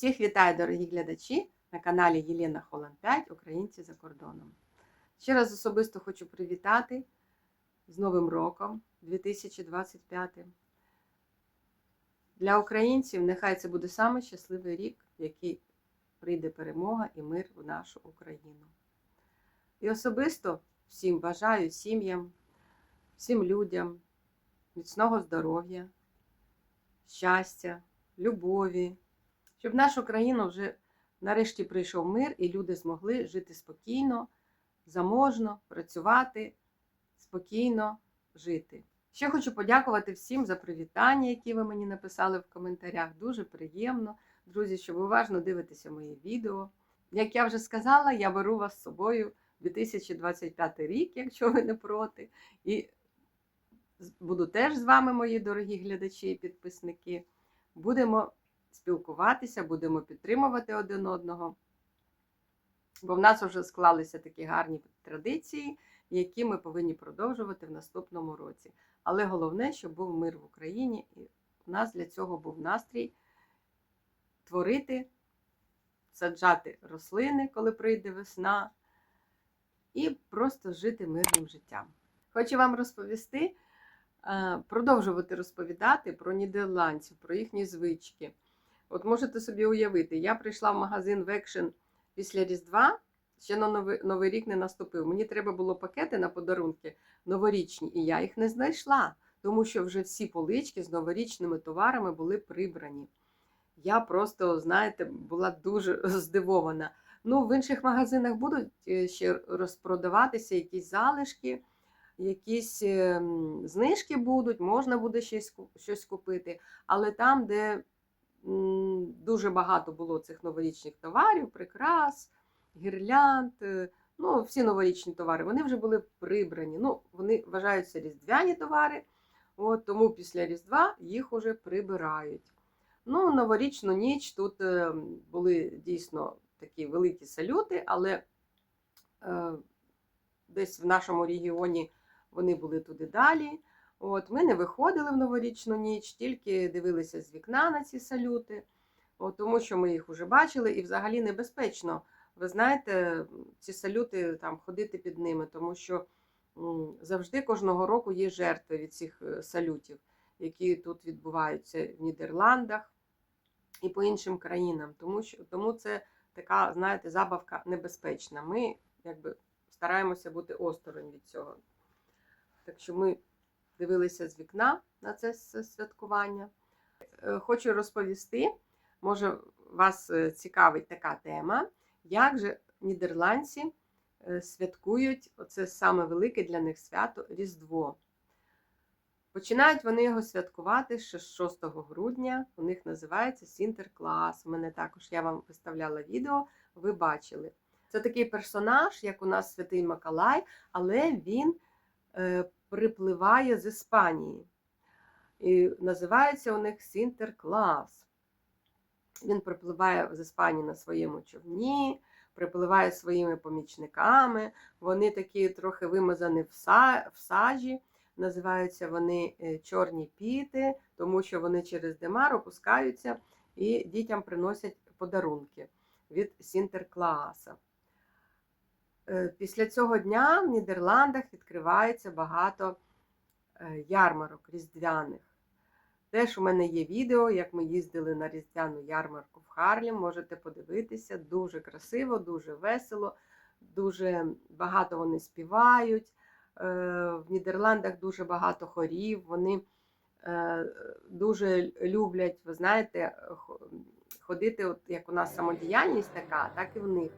Всіх вітаю, дорогі глядачі, на каналі Єлена Холан 5 Українці за кордоном. Ще раз особисто хочу привітати з Новим роком 2025. Для українців нехай це буде самий щасливий рік, в який прийде перемога і мир в нашу Україну. І особисто всім бажаю сім'ям, всім людям міцного здоров'я, щастя, любові, щоб в нашу країну вже нарешті прийшов мир і люди змогли жити спокійно, заможно, працювати, спокійно жити. Ще хочу подякувати всім за привітання, які ви мені написали в коментарях. Дуже приємно, друзі, що ви уважно дивитеся мої відео. Як я вже сказала, я беру вас з собою 2025 рік, якщо ви не проти. І буду теж з вами, мої дорогі глядачі і підписники. Будемо спілкуватися, будемо підтримувати один одного. Бо в нас вже склалися такі гарні традиції, які ми повинні продовжувати в наступному році. Але головне, щоб був мир в Україні, і в нас для цього був настрій творити, саджати рослини, коли прийде весна, і просто жити мирним життям. Хочу вам розповісти, продовжувати розповідати про нідерландців, про їхні звички. От можете собі уявити, я прийшла в магазин Векшен після Різдва, ще на новий, новий рік не наступив. Мені треба було пакети на подарунки новорічні, і я їх не знайшла, тому що вже всі полички з новорічними товарами були прибрані. Я просто, знаєте, була дуже здивована. Ну, в інших магазинах будуть ще розпродаватися якісь залишки, якісь ем, знижки будуть, можна буде щось, щось купити. Але там, де дуже багато було цих новорічних товарів, прикрас, гірлянд, ну, всі новорічні товари, вони вже були прибрані. Ну, Вони вважаються різдвяні товари, от, тому після Різдва їх уже прибирають. Ну, Новорічну ніч тут е, були дійсно такі великі салюти, але е, десь в нашому регіоні вони були туди далі. От, Ми не виходили в новорічну ніч, тільки дивилися з вікна на ці салюти, от, тому що ми їх вже бачили і взагалі небезпечно. Ви знаєте, ці салюти там ходити під ними, тому що завжди кожного року є жертви від цих е, салютів, які тут відбуваються в Нідерландах і по іншим країнам. Тому що тому це така, знаєте, забавка небезпечна. Ми якби стараємося бути осторонь від цього. Так що ми дивилися з вікна на це святкування. Е, хочу розповісти, може, вас е, цікавить така тема, як же нідерландці е, святкують оце саме велике для них свято Різдво. Починають вони його святкувати ще з 6 грудня. У них називається Сінтерклас. У мене також я вам виставляла відео, ви бачили. Це такий персонаж, як у нас Святий Макалай, але він припливає з Іспанії. І називається у них Сінтерклас. Він припливає з Іспанії на своєму човні, припливає своїми помічниками. Вони такі трохи вимазані в сажі. Називаються вони е, чорні піти, тому що вони через Демар опускаються і дітям приносять подарунки від Сінтерклааса. Е, після цього дня в Нідерландах відкривається багато е, ярмарок різдвяних. Теж у мене є відео, як ми їздили на різдвяну ярмарку в Харлім. Можете подивитися, дуже красиво, дуже весело, дуже багато вони співають. Е, в Нідерландах дуже багато хорів, вони дуже люблять, ви знаєте, ходити, от як у нас самодіяльність така, так і в них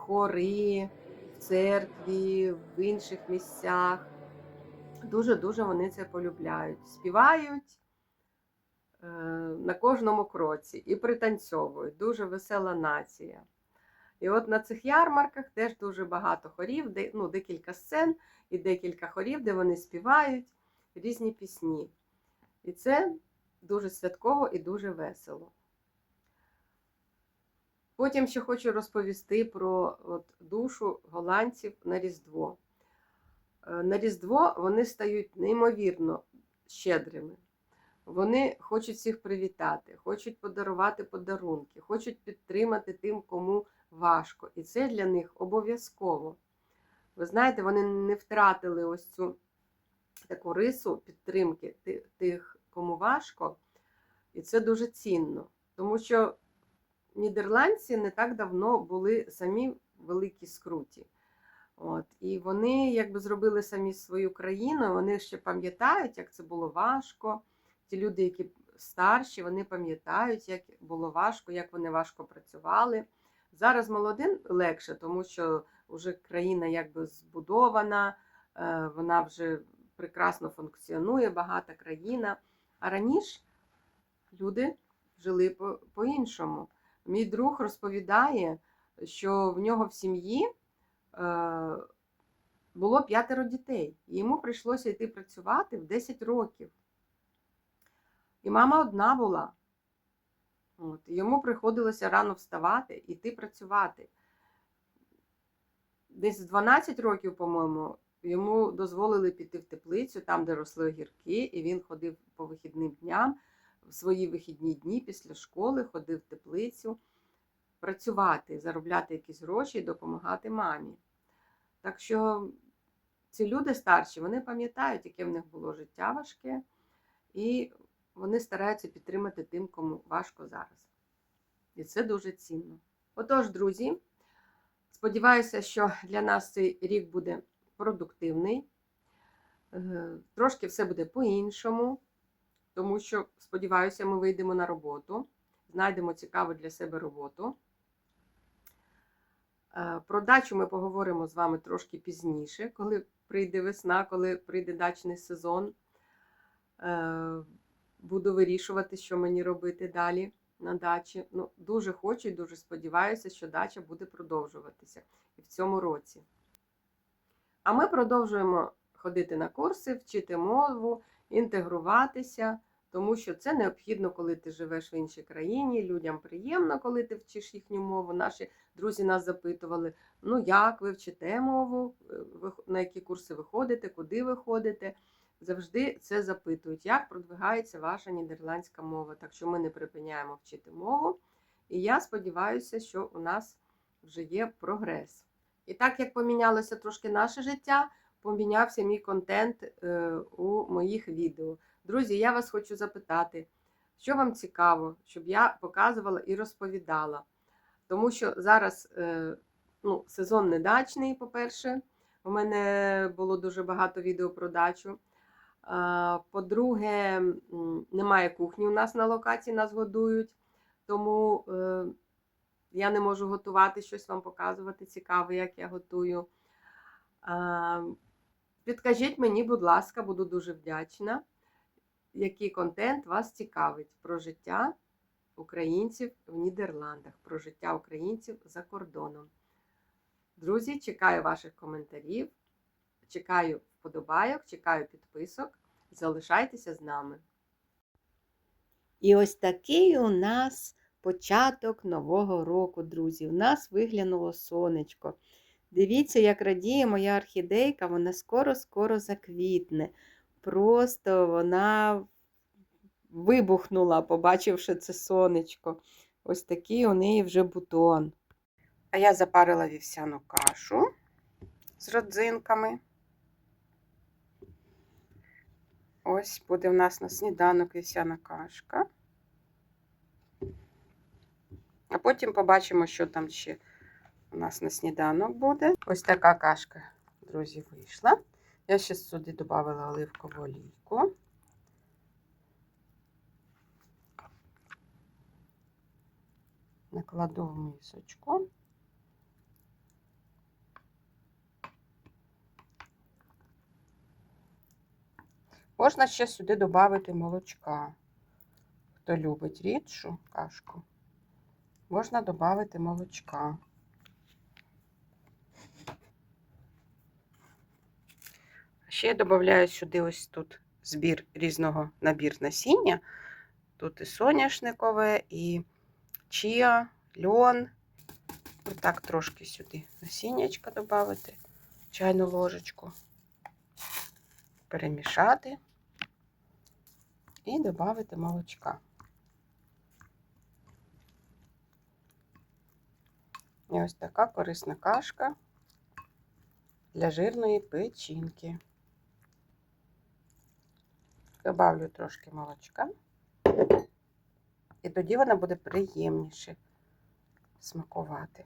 хори в церкві, в інших місцях. Дуже-дуже вони це полюбляють. Співають е, на кожному кроці і пританцьовують. Дуже весела нація. І от на цих ярмарках теж дуже багато хорів, де, ну, декілька сцен і декілька хорів, де вони співають різні пісні. І це дуже святково і дуже весело. Потім ще хочу розповісти про от, душу голландців на Різдво. Е, на Різдво вони стають неймовірно щедрими. Вони хочуть всіх привітати, хочуть подарувати подарунки, хочуть підтримати тим, кому важко. І це для них обов'язково. Ви знаєте, вони не втратили ось цю таку рису підтримки тих, кому важко. І це дуже цінно. Тому що нідерландці не так давно були самі в великій скруті. От, і вони якби зробили самі свою країну, вони ще пам'ятають, як це було важко. Ті люди, які старші, вони пам'ятають, як було важко, як вони важко працювали. Зараз молодим легше, тому що вже країна якби збудована, е, вона вже прекрасно функціонує, багата країна. А раніше люди жили по- по-іншому. Мій друг розповідає, що в нього в сім'ї е, було п'ятеро дітей, і йому прийшлося йти працювати в 10 років. І мама одна була. От, йому приходилося рано вставати і йти працювати. Десь в 12 років, по-моєму, йому дозволили піти в теплицю, там, де росли огірки, і він ходив по вихідним дням, в свої вихідні дні після школи ходив в теплицю працювати, заробляти якісь гроші і допомагати мамі. Так що ці люди старші, вони пам'ятають, яке в них було життя важке, і вони стараються підтримати тим, кому важко зараз. І це дуже цінно. Отож, друзі, сподіваюся, що для нас цей рік буде продуктивний. Е, Трошки все буде по-іншому, тому що, сподіваюся, ми вийдемо на роботу, знайдемо цікаву для себе роботу. Е, Про дачу ми поговоримо з вами трошки пізніше, коли прийде весна, коли прийде дачний сезон. Е, Буду вирішувати, що мені робити далі на дачі. Ну, дуже хочу і дуже сподіваюся, що дача буде продовжуватися і в цьому році. А ми продовжуємо ходити на курси, вчити мову, інтегруватися, тому що це необхідно, коли ти живеш в іншій країні. Людям приємно, коли ти вчиш їхню мову. Наші друзі нас запитували: ну як ви вчите мову, е, на які курси ви ходите, куди ви ходите. Завжди це запитують, як продвигається ваша нідерландська мова. Так що ми не припиняємо вчити мову. І я сподіваюся, що у нас вже є прогрес. І так як помінялося трошки наше життя, помінявся мій контент е, у моїх відео. Друзі, я вас хочу запитати, що вам цікаво, щоб я показувала і розповідала. Тому що зараз е, ну, сезон не дачний, по-перше, у мене було дуже багато відео про дачу. По-друге, немає кухні у нас на локації, нас годують, тому е, я не можу готувати щось вам показувати цікаве, як я готую. Підкажіть мені, будь ласка, буду дуже вдячна, який контент вас цікавить про життя українців в Нідерландах, про життя українців за кордоном. Друзі, чекаю ваших коментарів, чекаю вподобайок, чекаю підписок. Залишайтеся з нами. І ось такий у нас початок нового року, друзі. У нас виглянуло сонечко. Дивіться, як радіє моя орхідейка, вона скоро-скоро заквітне. Просто вона вибухнула, побачивши це сонечко. Ось такий у неї вже бутон. А я запарила вівсяну кашу з родзинками. Ось буде в нас на сніданок вівсяна кашка. А потім побачимо, що там ще у нас на сніданок буде. Ось така кашка, друзі, вийшла. Я ще сюди додала оливкову олійку. Накладу в мисочку. Можна ще сюди додати молочка. Хто любить рідшу кашку, можна додати молочка. Ще додаю сюди ось тут збір різного набір насіння. Тут і соняшникове, і чіа, льон. Отак трошки сюди насіннячка додати, чайну ложечку, перемішати. і додати молочка. І ось така корисна кашка для жирної печінки. Добавлю трошки молочка. І тоді вона буде приємніше смакувати.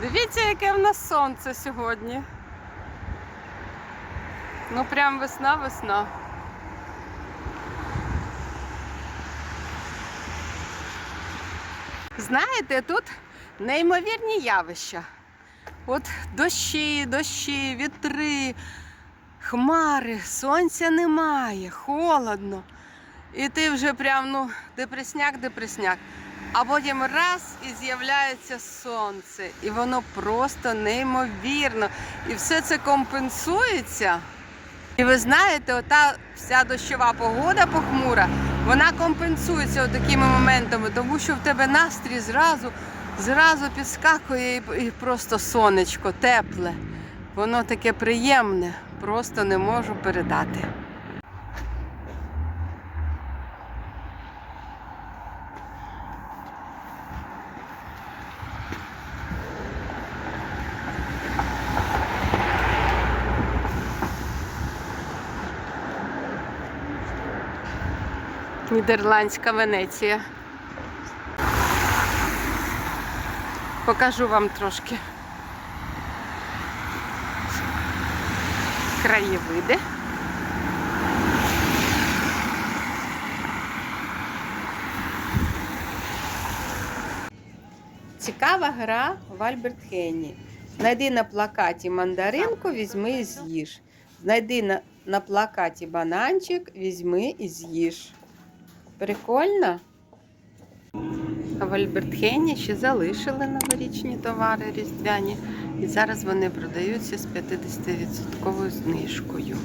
Дивіться, яке в нас сонце сьогодні. Ну, прям весна-весна. Знаєте, тут неймовірні явища. От дощі, дощі, вітри, хмари, сонця немає, холодно. І ти вже прям, ну, депресняк, депресняк. А потім раз і з'являється сонце. І воно просто неймовірно. І все це компенсується. І ви знаєте, ота вся дощова погода похмура, вона компенсується такими моментами, тому що в тебе настрій зразу, зразу підскакує і, просто сонечко, тепле. Воно таке приємне, просто не можу передати. Нідерландська Венеція. Покажу вам трошки краєвиди. Цікава гра в Альберт Хенні. Знайди на плакаті мандаринку, візьми і з'їж. Знайди на, на плакаті бананчик, візьми і з'їж. Прикольно? В Альбертхені ще залишили новорічні товари різдвяні. І зараз вони продаються з 50% знижкою.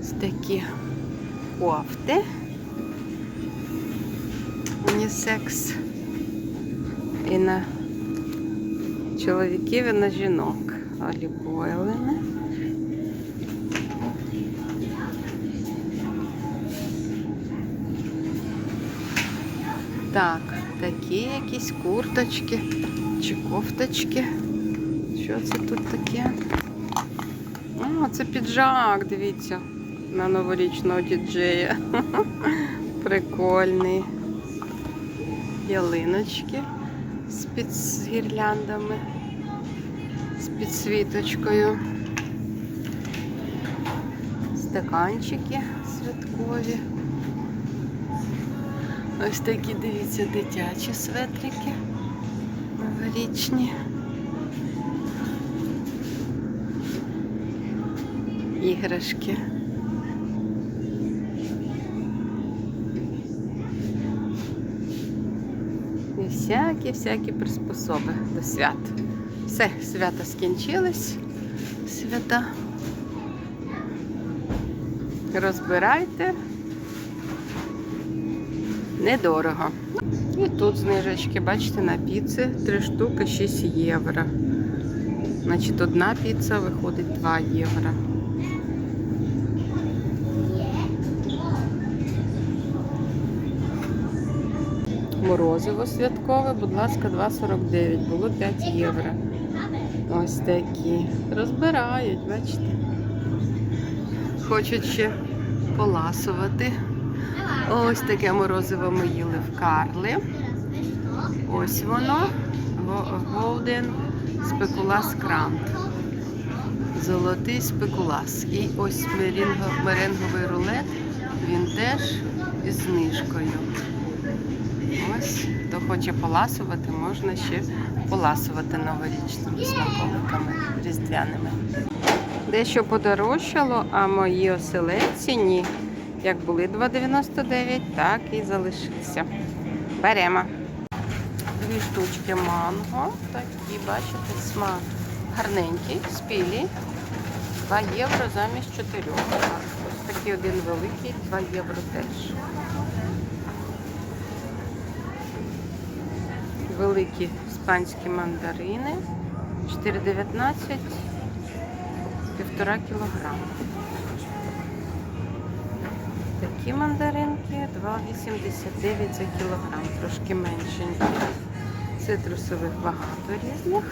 Ось такі кофти. Унісекс. І на чоловіків, і на жінок. Олібойлени. Так, такі якісь курточки чи кофточки. Що це тут таке? О, це піджак, дивіться, на новорічного діджея. Прикольний. Ялиночки з під з гірляндами, з підсвіточкою. Стаканчики святкові. Ось такі, дивіться, дитячі светрики новорічні. Іграшки. І всякі-всякі приспособи до свят. Все, свята скінчились. Свята. Розбирайте. Недорого. І тут знижечки, бачите, на піци 3 штуки 6 євро. Значить, одна піца виходить 2 євро. Морозиво святкове, будь ласка, 2,49. Було 5 євро. Ось такі. Розбирають, бачите. Хочуть ще поласувати. Ось таке морозиво ми їли в Карли. Ось воно. Голден спекулас крант. Золотий спекулас. І ось меренговий рулет. Він теж із знижкою. Ось, хто хоче поласувати, можна ще поласувати новорічними смаколиками різдвяними. Дещо подорожчало, а мої оселедці ні. Як були 2,99, так і залишилися. Беремо. Дві штучки манго. Такі, бачите, смак гарненький, спілі. 2 євро замість 4. Ось такий один великий, 2 євро теж. Великі іспанські мандарини. 4,19. півтора кілограма. Такі мандаринки 2,89 за кілограм, трошки меншенькі. Цитрусових багато різних.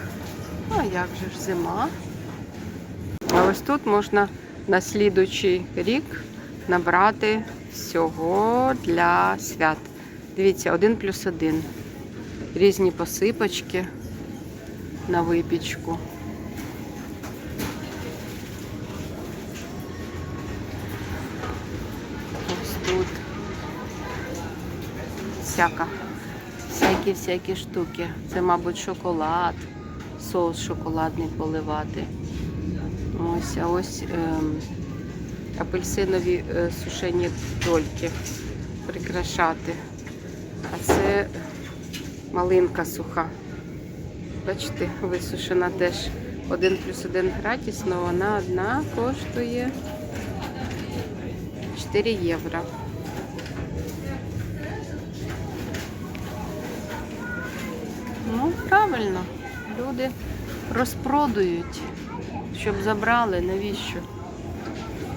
Ну, а як же ж зима? А ось тут можна на слідучий рік набрати всього для свят. Дивіться, один плюс один. Різні посипочки на випічку. Ось тут всяка, всякі-всякі штуки. Це, мабуть, шоколад, соус шоколадний поливати. Ось, а ось ем, апельсинові е, сушені дольки прикрашати. А це малинка суха. Бачите, висушена теж 1 плюс 1 гратіс, але вона одна коштує 4 євро. Ну, правильно, люди розпродують, щоб забрали, навіщо?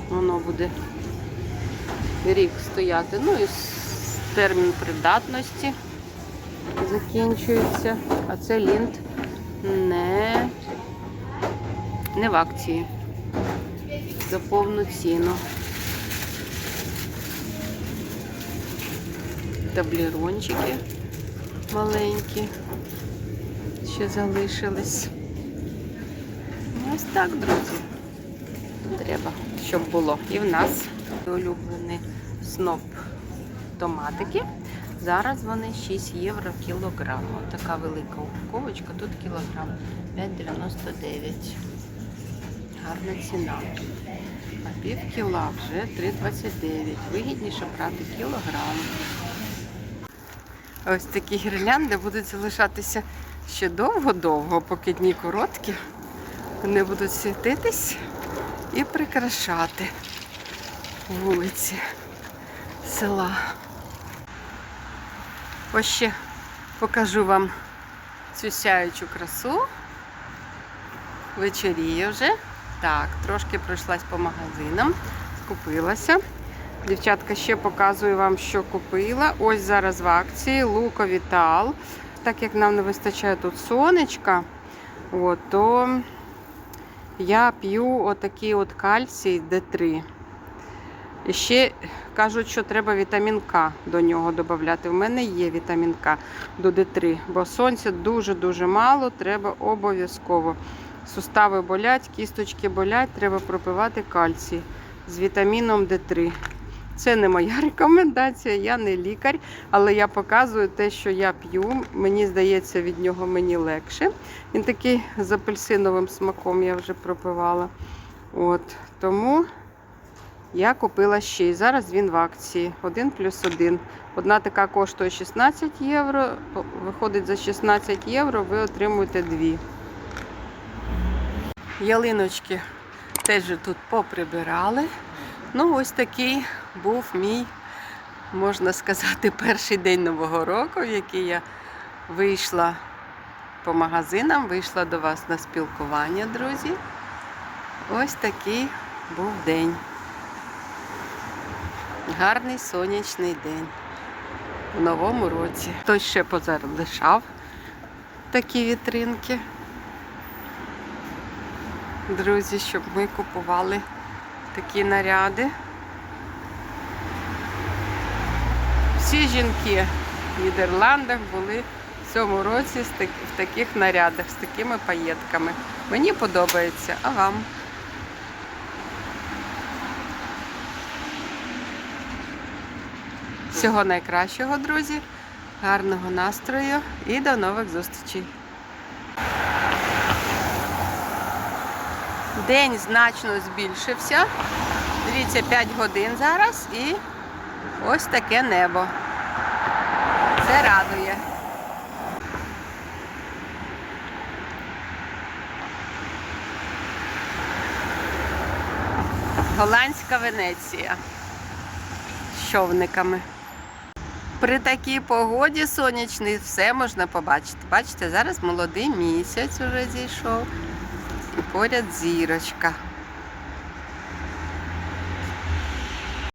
Воно буде рік стояти. Ну і термін придатності закінчується. А це лінт не, не в акції. За повну ціну. Таблірончики маленькі ще залишились. Ось так, друзі. Треба, щоб було. І в нас улюблений сноп томатики. Зараз вони 6 євро кілограм. Ось така велика упаковочка, тут кілограм 5,99. Гарна ціна. А пів кіла вже 3,29. Вигідніше брати кілограм. Ось такі гірлянди будуть залишатися ще довго-довго, поки дні короткі. Вони будуть світитись і прикрашати вулиці села. Ось ще покажу вам цю сяючу красу. Вечоріє вже. Так, трошки пройшлась по магазинам, скупилася. Дівчатка, ще показую вам, що купила. Ось зараз в акції Луко Вітал. Так як нам не вистачає тут сонечка, от, то я п'ю отакий от кальцій Д3. І ще кажуть, що треба вітамін К до нього додати. У мене є вітамін К до Д3, бо сонця дуже-дуже мало, треба обов'язково. Сустави болять, кісточки болять, треба пропивати кальцій з вітаміном Д3. Це не моя рекомендація, я не лікар, але я показую те, що я п'ю. Мені здається, від нього мені легше. Він такий з апельсиновим смаком я вже пропивала. От, Тому я купила ще. І зараз він в акції. 1 плюс 1. Одна така коштує 16 євро. Виходить за 16 євро, ви отримуєте дві. Ялиночки теж тут поприбирали. Ну, ось такий був мій, можна сказати, перший день Нового року, в який я вийшла по магазинам, вийшла до вас на спілкування, друзі. Ось такий був день. Гарний сонячний день в новому році. Хтось ще позалишав такі вітринки. Друзі, щоб ми купували такі наряди. Всі жінки в Нідерландах були в цьому році в таких нарядах, з такими паєтками. Мені подобається, а вам? Всього найкращого, друзі, гарного настрою і до нових зустрічей. День значно збільшився. Дивіться, 5 годин зараз і ось таке небо. Це радує. Голландська Венеція з човниками. При такій погоді сонячній все можна побачити. Бачите, зараз молодий місяць уже зійшов. І поряд зірочка.